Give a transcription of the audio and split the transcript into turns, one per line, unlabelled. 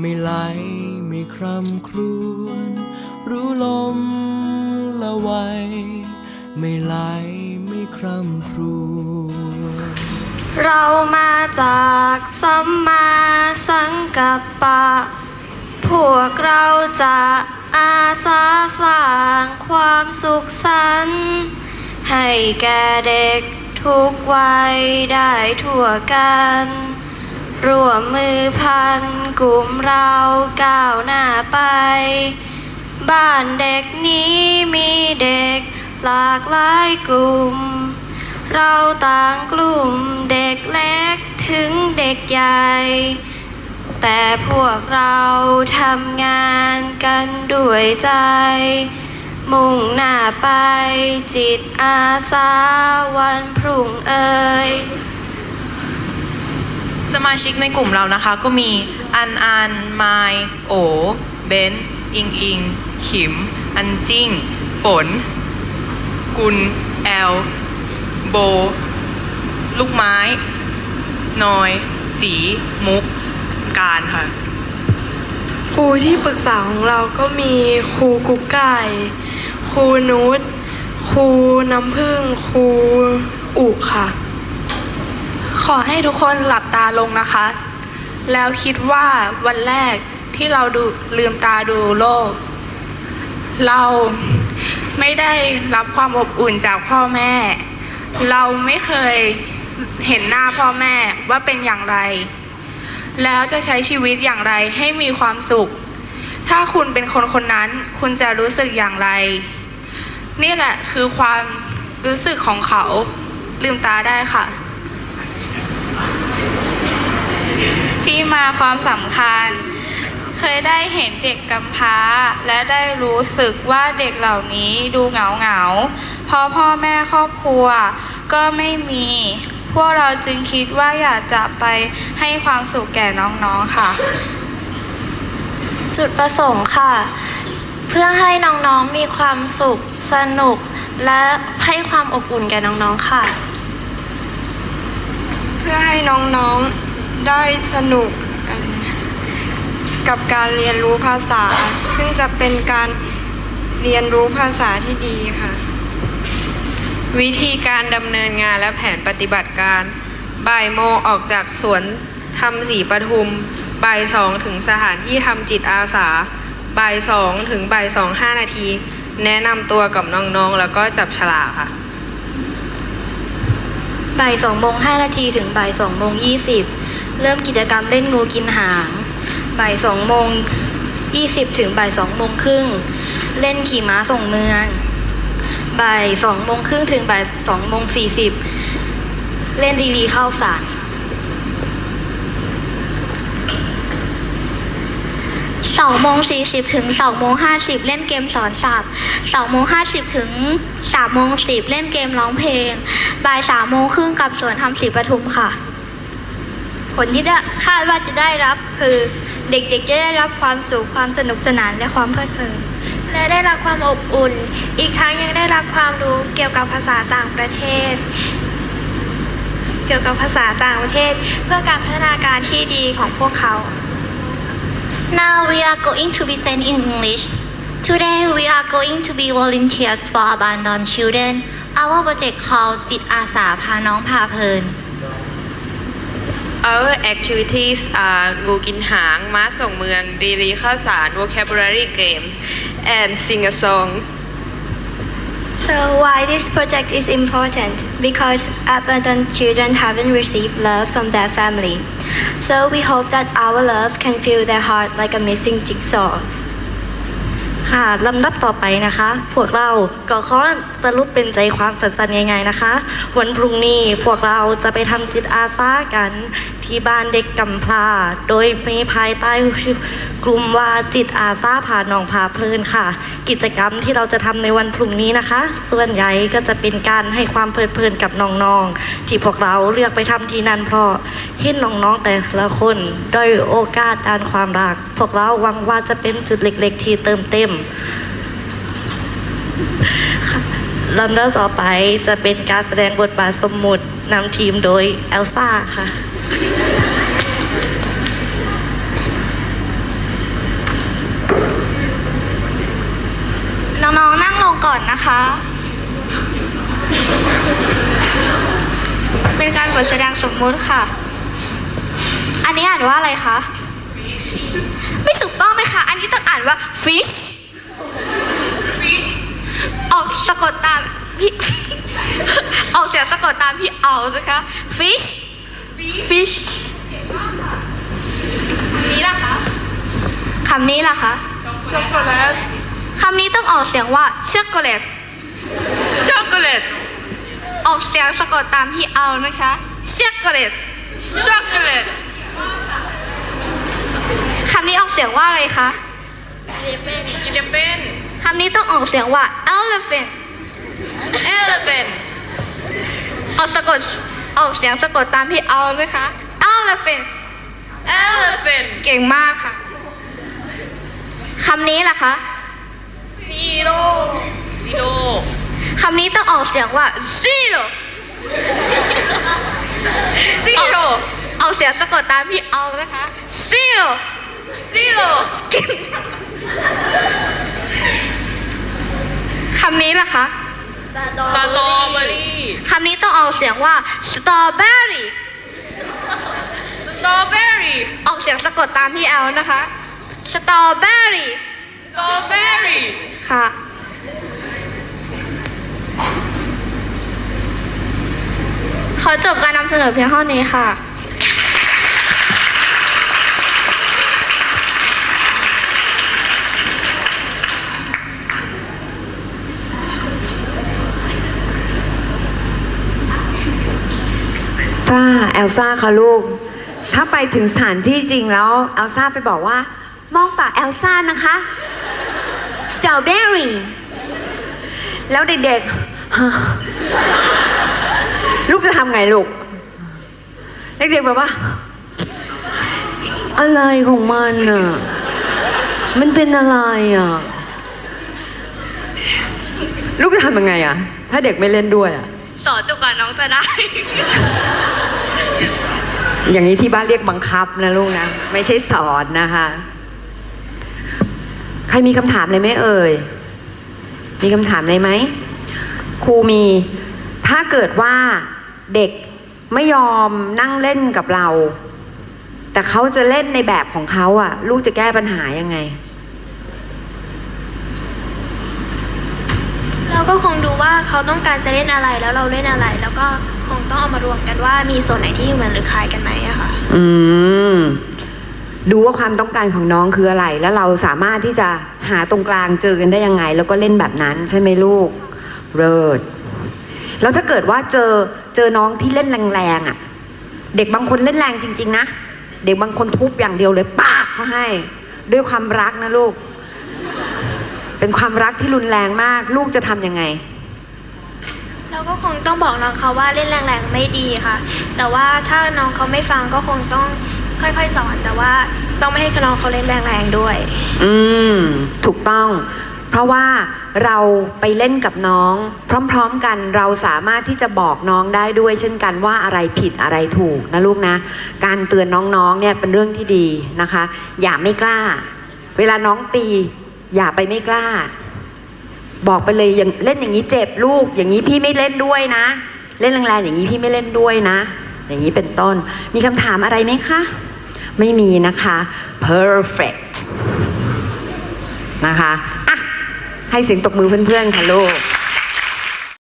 ไม่ไหลไม่คร่ำครวญรู้ลมละไวไม่ไหลไม่คร่ำครวญ
เรามาจากสัมมาสังกัปปะ พวกเราจะอาสาสร้างความสุขสันต์ให้แก่เด็กทุกวัยได้ทั่วกัน ร่วมมือพันกลุ่มเราก้าวหน้าไป บ้านเด็กนี้มีเด็กหลากหลายกลุ่ม เราต่างกลุ่มเด็กเล็กถึงเด็กใหญ่ แต่พวกเราทำงานกันด้วยใจ มุ่งหน้าไปจิตอาสาวันพรุ่งเอ่ย
สมาชิกในกลุ่มเรานะคะ ก็มีอันอันไมายโอเบนอิงอิง ขิม อันจิ้ง ฝน กุล แอล โบ ลูกไม้ นอย จี มุก การค่ะ
ครูที่ปรึกษาของเราก็มีครูกุ๊กไก่ ครูนุช ครูน้ำพึ่งครูอุค่ะ
ขอให้ทุกคนหลับตาลงนะคะ แล้วคิดว่าวันแรกที่เราดูลืมตาดูโลก เราไม่ได้รับความอบอุ่นจากพ่อแม่ เราไม่เคยเห็นหน้าพ่อแม่ว่าเป็นอย่างไร แล้วจะใช้ชีวิตอย่างไรให้มีความสุข ถ้าคุณเป็นคนคนนั้น คุณจะรู้สึกอย่างไร นี่แหละคือความรู้สึกของเขาลืมตาได้ค่ะ ที่มาความสำคัญ เคยได้เห็นเด็กกำพร้า และได้รู้สึกว่าเด็กเหล่านี้ดูเหงาเหงาๆเพราะพ่อแม่ครอบครัว ก็ไม่มี พวกเราจึงคิดว่าอยากจะไปให้ความสุขแก่น้องๆค่ะ
จุดประสงค์ค่ะ เพื่อให้น้องๆมีความสุขสนุก และให้ความอบอุ่นแก่น้องๆค่ะ
เพื่อให้น้องๆ ได้สนุกเอ่อกับการเรียนรู้ภาษา ซึ่งจะเป็นการเรียนรู้ภาษาที่ดีค่ะ
วิธีการดำเนินงานและแผนปฏิบัติการ บ่ายโมงออกจากสวนทำสีปทุม บ่ายสองถึงสถานที่ทำจิตอาสา บ่ายสองถึงบ่ายสองห้านาที แนะนำตัวกับน้องๆ แล้วก็จับฉลากค่ะ
บ่ายสองโมงห้านาทีถึงบ่ายสองโมงยี่สิบ เริ่มกิจกรรมเล่นงูกินหางบ่ายสองโมงยี่สิบถึงบ่ายสองโมงครึ่งเล่นขี่ม้าส่งเมืองบ่ายสองโมงครึ่งถึงบ่ายสองโมงสี่สิบเล่นดีดีเข้าสารสองโมงสี่สิบถึงสองโมงห้าสิบเล่นเกมสอนศัพท์สองโมงห้าสิบถึงสามโมงสิบเล่นเกมร้องเพลง บ่ายสามโมงครึ่งกับสวนทำศรีปทุมค่ะ ผลที่ได้คาดว่าจะได้รับคือเด็กๆจะได้รับความสุขความสนุกสนานและความเพลิดเพลิน
และได้รับความอบอุ่น อีกทั้งยังได้รับความรู้เกี่ยวกับภาษาต่างประเทศ เกี่ยวกับภาษาต่างประเทศ เพื่อการพัฒนาการที่ดีของพวกเขา
Now we are going to be sent in English. Today we are going to be volunteers for abandoned children. Our project called จิตอาสาพาน้องพาเพลิน
Our activities are งูกินหาง ม้าส่งเมือง ดีรีข้าวสาร vocabulary games and sing a song
So why this project is important? Because abandoned children haven't received love from their family. So we hope that our love can fill their heart like a missing jigsaw.
ค่ะลำดับต่อไปนะคะ พวกเราก็ขอสรุปเป็นใจความสั้นๆง่ายๆนะคะ วันพรุ่งนี้พวกเราจะไปทำจิตอาสากัน ที่บ้านเด็กกำพร้า โดยมีภายใต้กลุ่มว่าจิตอาสาผ่าหนองพาเพลินค่ะ กิจกรรมที่เราจะทำในวันพรุ่งนี้นะคะ ส่วนใหญ่ก็จะเป็นการให้ความเพลิดเพลินกับน้องๆ ที่พวกเราเลือกไปทำที่นั่นเพราะเห็นน้องๆแต่ละคนด้อยโอกาสด้านความรัก พวกเราหวังว่าจะเป็นจุดเล็กๆ ที่เติมเต็มลำดับต่อไปจะเป็นการแสดงบทบาทสมมุตินำทีมโดยเอลซ่าค่ะ
น้องๆนั่งลงก่อนนะคะ เป็นการบทแสดงสมมุติค่ะ อันนี้อ่านว่าอะไรคะ ไม่ถูกต้องไหมคะ อันนี้ต้องอ่านว่า fish fish ออกสะกดตามพี่ ออกเสียงสะกดตามพี่เอานะคะ fish fish นี้ล่ะคะคำนี้ล่ะคะ
ช็อกโกแลต
คำนี้ต้องออกเสียงว่าช็อกโกแลต
ช็อกโกแลต
ออกเสียงสะกดตามพี่เอานะคะช็อกโกแลต
ช็อกโกแลต
คำนี้ออกเสียงว่าอะไรคะ
อีเลฟเฟน
คำนี้ต้องออกเสียงว่า elephant
เอลเฟน
ออกสะกดออกเสียงสะกดตามพี่เอานะคะ elephant
เอลเฟน
เก่งมากค่ะ คำนี้ล่ะคะ
ซีโร่ซีโร่
คำนี้ต้องออกเสียงว่า zero
ซีโร่
ออกเสียงสะกดตามพี่เอานะคะ zero
ซีโร่
คำนี้ล่ะคะ
สตรอเบอรี่
คำนี้ต้องออกเสียงว่า strawberry
สตรอเบอรี่
ออกเสียงสะกดตามพี่เอานะคะ strawberry
สตรอเบอรี่
ค่ะ ขอจบการนำเสนอเพียงเท่านี้ค่ะ
จ้าเอลซ่าค่ะลูก ถ้าไปถึงสถานที่จริงแล้วเอลซ่าไปบอกว่า มองปากเอลซ่านะคะ สตรอเบอรี่แล้วเด็กๆ ลูกจะทำไงลูก เด็กๆแบบว่า อะไรของมันอะ มันเป็นอะไรอะ ลูกจะทำยังไงอะ ถ้าเด็กไม่เล่นด้วยอะ
สอนจบก่อนน้องจะได้
อย่างนี้ที่บ้านเรียกบังคับนะลูกนะ ไม่ใช่สอนนะคะ ใครมีคำถามอะไรไหมเอ่ย มีคำถามอะไรไหม ครูมี ถ้าเกิดว่าเด็กไม่ยอมนั่งเล่นกับเรา แต่เขาจะเล่นในแบบของเขาอะลูกจะแก้ปัญหายังไง
เราก็คงดูว่าเขาต้องการจะเล่นอะไรแล้วเราเล่นอะไร แล้วก็คงต้องเอามารวมกันว่ามีส่วนไหนที่เหมือนหรือคล้ายกันไหมอะค่ะ
อืม ดูว่าความต้องการของน้องคืออะไร แล้วเราสามารถที่จะหาตรงกลางเจอกันได้ยังไง แล้วก็เล่นแบบนั้นใช่ไหมลูก เริดแล้วถ้าเกิดว่าเจอเจอน้องที่เล่นแรงๆอะ เด็กบางคนเล่นแรงจริง ๆ นะ เด็กบางคนทุบอย่างเดียวเลยปากเขาให้ ด้วยความรักนะลูก เป็นความรักที่รุนแรงมาก ลูกจะทำยังไง
เราก็คงต้องบอกน้องเขาว่าเล่นแรงๆไม่ดีค่ะ แต่ว่าถ้าน้องเขาไม่ฟังก็คงต้อง ค่อยๆสอนแต่ว่าต้องไม่ให้น้องเขาเล่นแรงๆด้วย
อืม ถูกต้อง เพราะว่าเราไปเล่นกับน้อง พร้อมๆกันเราสามารถที่จะบอกน้องได้ด้วย เช่นกันว่าอะไรผิดอะไรถูกนะลูกนะ การเตือนน้องๆเนี่ยเป็นเรื่องที่ดีนะคะ อย่าไม่กล้า เวลาน้องตี อย่าไปไม่กล้า บอกไปเลยอย่างเล่นอย่างนี้เจ็บลูก อย่างนี้พี่ไม่เล่นด้วยนะ เล่นแรงๆอย่างนี้พี่ไม่เล่นด้วยนะ อย่างนี้เป็นต้น มีคำถามอะไรไหมคะ ไม่มีนะคะ perfect นะคะ อะ ให้เสียงตบมือเพื่อนๆค่ะลูก